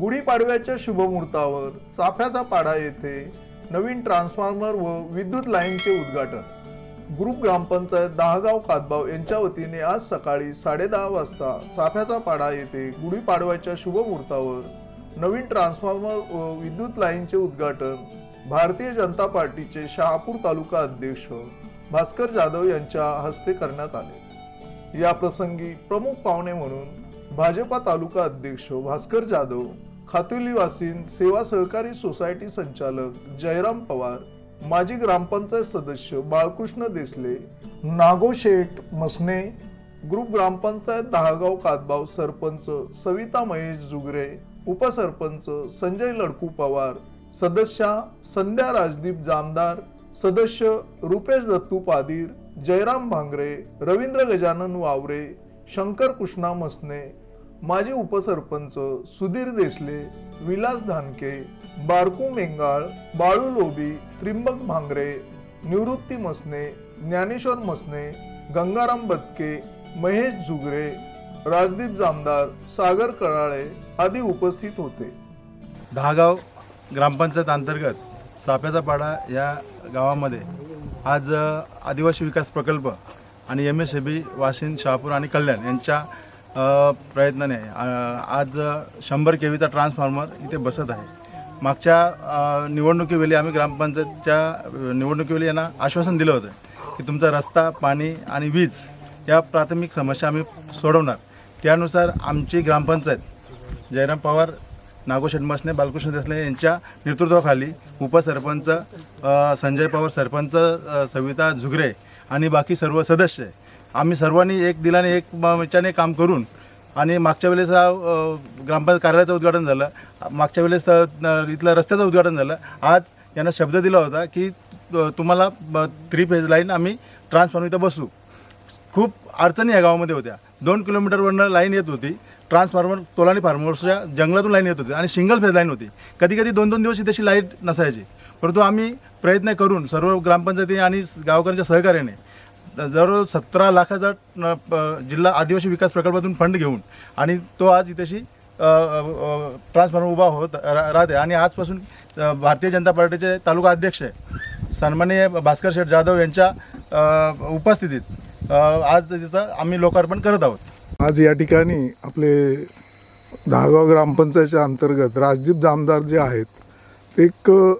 गुढीपाडव्याच्या शुभमुहूर्तावर चाफ्याचा पाडा येथे नवीन ट्रान्सफॉर्मर व विद्युत लाईनचे उद्घाटन. ग्रुप ग्रामपंचायत दहागाव कातबाव यांच्या वतीने आज सकाळी साडेदहा वाजता चाफ्याचा पाडा येथे गुढीपाडव्याच्या शुभमुहूर्तावर नवीन ट्रान्सफॉर्मर व विद्युत लाईनचे उद्घाटन भारतीय जनता पार्टीचे शहापूर तालुका अध्यक्ष भास्कर जाधव यांच्या हस्ते करण्यात आले. या प्रसंगी प्रमुख पाहुणे म्हणून भाजपा तालुका अध्यक्ष भास्कर जाधव खातुलीवासीन सेवा सहकारी सोसायटी संचालक जयराम पवार माजी ग्रामपंचायत सदस्य बाळकृष्ण देसले नागोशेठ मसने ग्रुप ग्रामपंचायत दहागाव कातबाव सरपंच सविता महेश जुगरे उपसरपंच संजय लडकू पवार सदस्या संध्या राजदीप जामदार सदस्य रुपेश दत्तू पादीर जयराम भांगरे रवींद्र गजानन वावरे शंकर कृष्णा मसने माजी उपसरपंच सुधीर देसले विलास धानके बारकू मेंगाळ बाळू लोबी त्रिंबक भांगरे निवृत्ती मसने ज्ञानेश्वर मसने गंगाराम बदके महेश झुगरे राजदीप जामदार सागर कळाळे आदी उपस्थित होते. दहागाव ग्रामपंचायत अंतर्गत साप्याचा पाडा या गावामध्ये आज आदिवासी विकास प्रकल्प आणि M S E B Washind Shahapur आणि कल्याण यांच्या प्रयत्नाने नाही. आज शंभर के व्हीचा ट्रान्सफॉर्मर इथे बसत आहे. मागच्या निवडणुकीवेळी आम्ही ग्रामपंचायतच्या निवडणुकीवेळी यांना आश्वासन दिलं होतं की तुमचा रस्ता पाणी आणि वीज या प्राथमिक समस्या आम्ही सोडवणार. त्यानुसार आमची ग्रामपंचायत जयराम पवार नागो मसने बालकृष्ण देसले यांच्या नेतृत्वाखाली उपसरपंच संजय पवार सरपंच सविता झुगरे आणि बाकी सर्व सदस्य आम्ही सर्वांनी एक दिलाने एक मचाने काम करून आणि मागच्या वेळेस हा ग्रामपंचायत कार्यालयाचं उद्घाटन झालं. मागच्या वेळेस इथल्या इथलं रस्त्याचं उद्घाटन झालं. आज यांना शब्द दिला होता की तुम्हाला थ्री फेज लाईन आम्ही ट्रान्सफॉर्म इथं बसू. खूप अडचणी या गावामध्ये होत्या. दोन किलोमीटरवरनं लाईन येत होती. ट्रान्सफॉर्मर तोलानी फार्मर्सच्या जंगलातून लाईन येत होती आणि सिंगल फेज लाईन होती. कधी कधी दोन दोन दिवस तशी लाइट नसायची. परंतु आम्ही प्रयत्न करून सर्व ग्रामपंचायती आणि गावकऱ्यांच्या सहकार्याने जवळजवळ सतरा लाखाचा प- जिल्हा आदिवासी विकास प्रकल्पातून फंड घेऊन आणि तो आज इथेशी ट्रान्सफॉर्मर उभा होत रा- राहते. आणि आजपासून भारतीय जनता पार्टीचे तालुका अध्यक्ष सन्माननीय भास्कर शेठ जाधव यांच्या उपस्थितीत आज तिथं आम्ही लोकार्पण करत आहोत. आज या ठिकाणी आपले दहागाव ग्रामपंचायतच्या अंतर्गत राजदीप जामदार जे आहेत एक अ,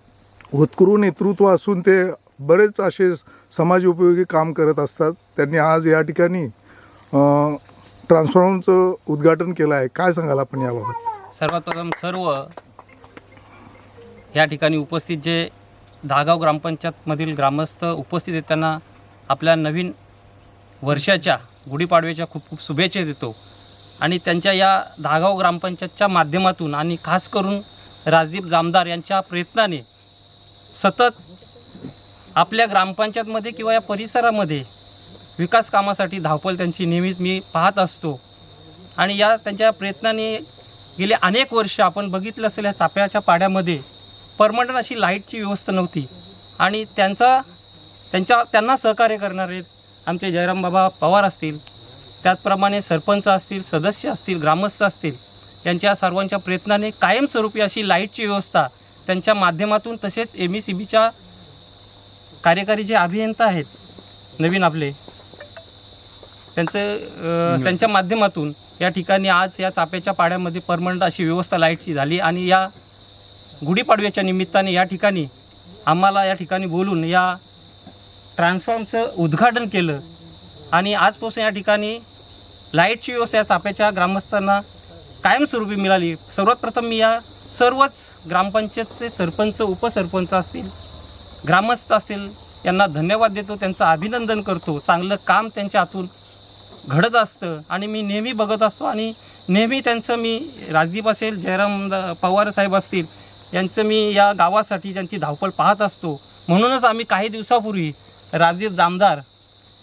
नेतृत्व असून ते बरेच असे समाज उपयोगी काम करत असतात. त्यांनी आज या ठिकाणी ट्रान्सफॉर्मरचं उद्घाटन केलं आहे. काय सांगाल आपण याबाबत? सर्वात प्रथम सर्व या ठिकाणी उपस्थित जे दहागाव ग्रामपंचायतमधील ग्रामस्थ उपस्थित आहेत त्यांना आपल्या नवीन वर्षाच्या गुढीपाडव्याच्या खूप खूप शुभेच्छा देतो. आणि त्यांच्या या दहागाव ग्रामपंचायतच्या माध्यमातून आणि खास करून राजदीप जामदार यांच्या प्रयत्नाने सतत आपल्या ग्रामपंचायतमध्ये किंवा या परिसरामध्ये विकास कामासाठी धावपळ त्यांची नेहमीच मी पाहत असतो. आणि या त्यांच्या प्रयत्नाने गेले अनेक वर्ष आपण बघितलं असेल या चाप्याच्या पाड्यामध्ये परमनंट अशी लाईटची व्यवस्था नव्हती. आणि त्यांचा त्यांच्या त्यांना सहकार्य करणारे आमचे जयराम बाबा पवार असतील त्याचप्रमाणे सरपंच असतील सदस्य असतील ग्रामस्थ असतील यांच्या सर्वांच्या प्रयत्नाने कायमस्वरूपी अशी लाईटची व्यवस्था त्यांच्या माध्यमातून तसेच एम ई सी बीच्या कार्यकारी जे अभियंता आहेत नवीन आपले त्यांचं त्यांच्या माध्यमातून या ठिकाणी आज या चाप्याच्या पाड्यामध्ये परमनंट अशी व्यवस्था लाईटची झाली आणि या गुढीपाडव्याच्या निमित्ताने या ठिकाणी आम्हाला या ठिकाणी बोलून या ट्रान्सफॉर्मचं उद्घाटन केलं आणि आजपासून या ठिकाणी लाईटची व्यवस्था या चाप्याच्या ग्रामस्थांना कायमस्वरूपी मिळाली. सर्वात प्रथम मी या सर्वच ग्रामपंचायतचे सरपंच उपसरपंच असतील ग्रामस्थ असतील यांना धन्यवाद देतो त्यांचं अभिनंदन करतो. चांगलं काम त्यांच्या हातून घडत असतं आणि मी नेहमी बघत असतो आणि नेहमी त्यांचं मी राजदीप असेल जयराम पवार साहेब असतील यांचं मी या गावासाठी त्यांची धावपळ पाहत असतो. म्हणूनच आम्ही काही दिवसापूर्वी राजदीप जामदार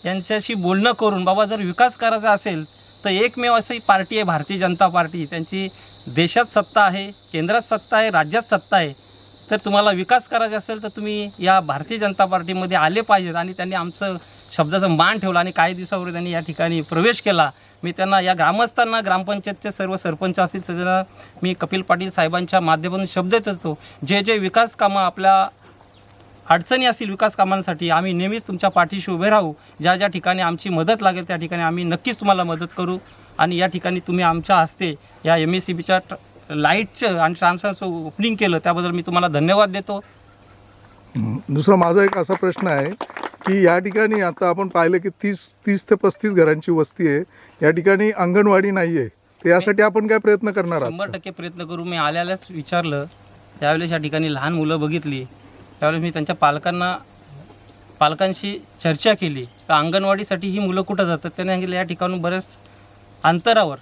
यांच्याशी बोलणं करून बाबा जर विकास करायचा असेल तर एकमेव अशी पार्टी आहे भारतीय जनता पार्टी. त्यांची देशात सत्ता आहे केंद्रात सत्ता आहे राज्यात सत्ता आहे. तर तुम्हाला विकास करायचा असेल तर तुम्ही या भारतीय जनता पार्टीमध्ये आले पाहिजेत आणि त्यांनी आमचं शब्दाचा मान ठेवला आणि काही दिवसापूर्वी त्यांनी या ठिकाणी प्रवेश केला. मी त्यांना या ग्रामस्थांना ग्रामपंचायतचे सर्व सरपंच असतील सगळ्यांना मी कपिल पाटील साहेबांच्या माध्यमातून शब्द देत होतो जे जे विकास कामं आपल्या अडचणी असतील विकास कामांसाठी आम्ही नेहमीच तुमच्या पाठीशी उभे राहू. ज्या ज्या ठिकाणी आमची मदत लागेल त्या ठिकाणी आम्ही नक्कीच तुम्हाला मदत करू. आणि या ठिकाणी तुम्ही आमच्या हस्ते या एम एस सी बीच्या लाईटचं आणि ट्रान्सफरचं ओपनिंग केलं त्याबद्दल मी तुम्हाला धन्यवाद देतो. दुसरा माझा एक असा प्रश्न आहे की या ठिकाणी आता आपण पाहिलं की तीस तीस ते पस्तीस घरांची वस्ती आहे. या ठिकाणी अंगणवाडी नाही आहे तर यासाठी आपण काय प्रयत्न करणार आहात? शंभर टक्के प्रयत्न करू. मी आल्यालाच विचारलं त्यावेळेस या ठिकाणी लहान मुलं बघितली. त्यावेळेस मी त्यांच्या पालकांना पालकांशी चर्चा केली. तर अंगणवाडीसाठी ही मुलं कुठं जातात? त्याने सांगितलं या ठिकाणून बऱ्याच अंतरावर.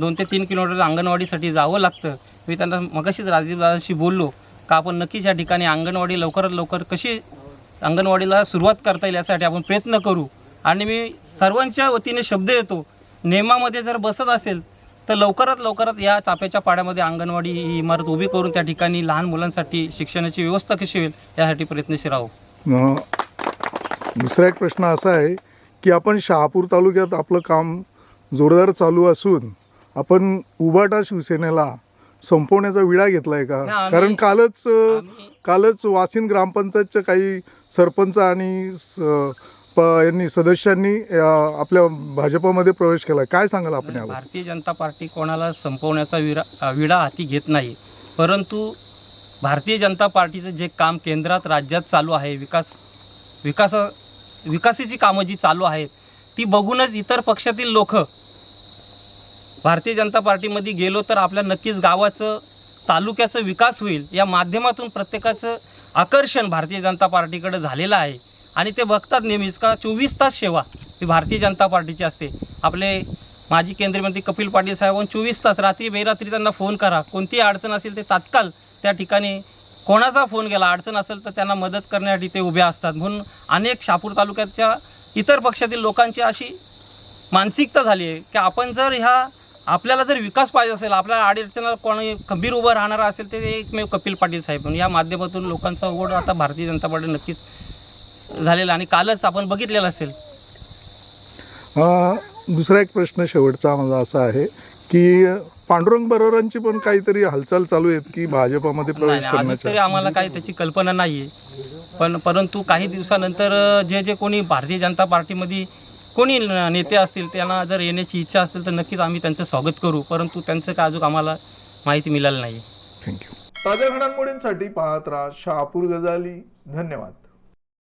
दोन ते तीन किलोमीटर अंगणवाडीसाठी जावं लागतं. मी त्यांना मगाशीच राजीवदादाशी बोललो का आपण नक्कीच या ठिकाणी अंगणवाडी लवकरात लवकर कशी अंगणवाडीला सुरुवात करता येईल यासाठी आपण प्रयत्न करू. आणि मी सर्वांच्या वतीने शब्द येतो नेमामध्ये जर बसत असेल तर लवकरात लवकरात या चाफ्याच्या पाड्यामध्ये अंगणवाडी ही इमारत उभी करून त्या ठिकाणी लहान मुलांसाठी शिक्षणाची व्यवस्था कशी होईल यासाठी प्रयत्नशील राहू. दुसरा एक प्रश्न असा आहे की आपण शहापूर तालुक्यात आपलं काम जोरदार चालू असून आपण उबाटा शिवसेनेला संपवण्याचा विडा घेतलाय का? नाही, कारण कालच कालच वासिन ग्रामपंचायतच्या काही सरपंच आणि स- प- यांनी सदस्यांनी अं, आपल्या भाजपमध्ये प्रवेश केला काय सांगाल आपण यावर भारतीय जनता पार्टी कोणाला संपवण्याचा विरा अ, विडा हाती घेत नाही. परंतु भारतीय जनता पार्टीचं जे काम केंद्रात राज्यात चालू आहे विकास विकास विकासाची कामं जी चालू आहेत ती बघूनच इतर पक्षातील लोक भारतीय जनता पार्टीमध्ये गेलो तर आपल्या नक्कीच गावाचं तालुक्याचं विकास होईल या माध्यमातून प्रत्येकाचं आकर्षण भारतीय जनता पार्टीकडे झालेलं आहे. आणि ते बघतात नेहमीच का चोवीस तास सेवा ही भारतीय जनता पार्टीची असते. आपले माजी केंद्रीय मंत्री कपिल पाटील साहेबांनी चोवीस तास रात्री बेरात्री त्यांना फोन करा. कोणतीही अडचण असेल ते तात्काळ त्या ठिकाणी कोणाचा फोन गेला अडचण असेल तर त्यांना मदत करण्यासाठी ते उभे असतात. म्हणून अनेक शापूर तालुक्याच्या इतर पक्षातील लोकांची अशी मानसिकता झाली आहे की आपण जर ह्या आपल्याला जर विकास पाहिजे असेल आपल्याला अडचणीला कोणी खंबीर उभं राहणार असेल तर ते एकमेव कपिल पाटील साहेब. म्हणून या माध्यमातून लोकांचा ओढ आता भारतीय जनता पार्टी नक्कीच झालेला आणि कालच आपण बघितलेलं असेल. दुसरा एक प्रश्न शेवटचा माझा असा आहे की पांडुरंग बरोबरांची पण काहीतरी हालचाल चालू आहेत की भाजपमध्ये प्रवेश तरी आम्हाला काही त्याची कल्पना नाही आहे पण परंतु काही दिवसानंतर जे जे कोणी भारतीय जनता पार्टीमध्ये कोणी न- नेते असतील त्यांना जर येण्याची इच्छा असेल तर नक्कीच आम्ही त्यांचं स्वागत करू परंतु त्यांचं काय अजून आम्हाला माहिती मिळाली नाही थँक्यू ताज्या घडामोडींसाठी पाहत राहा शहापूर गजाली. धन्यवाद.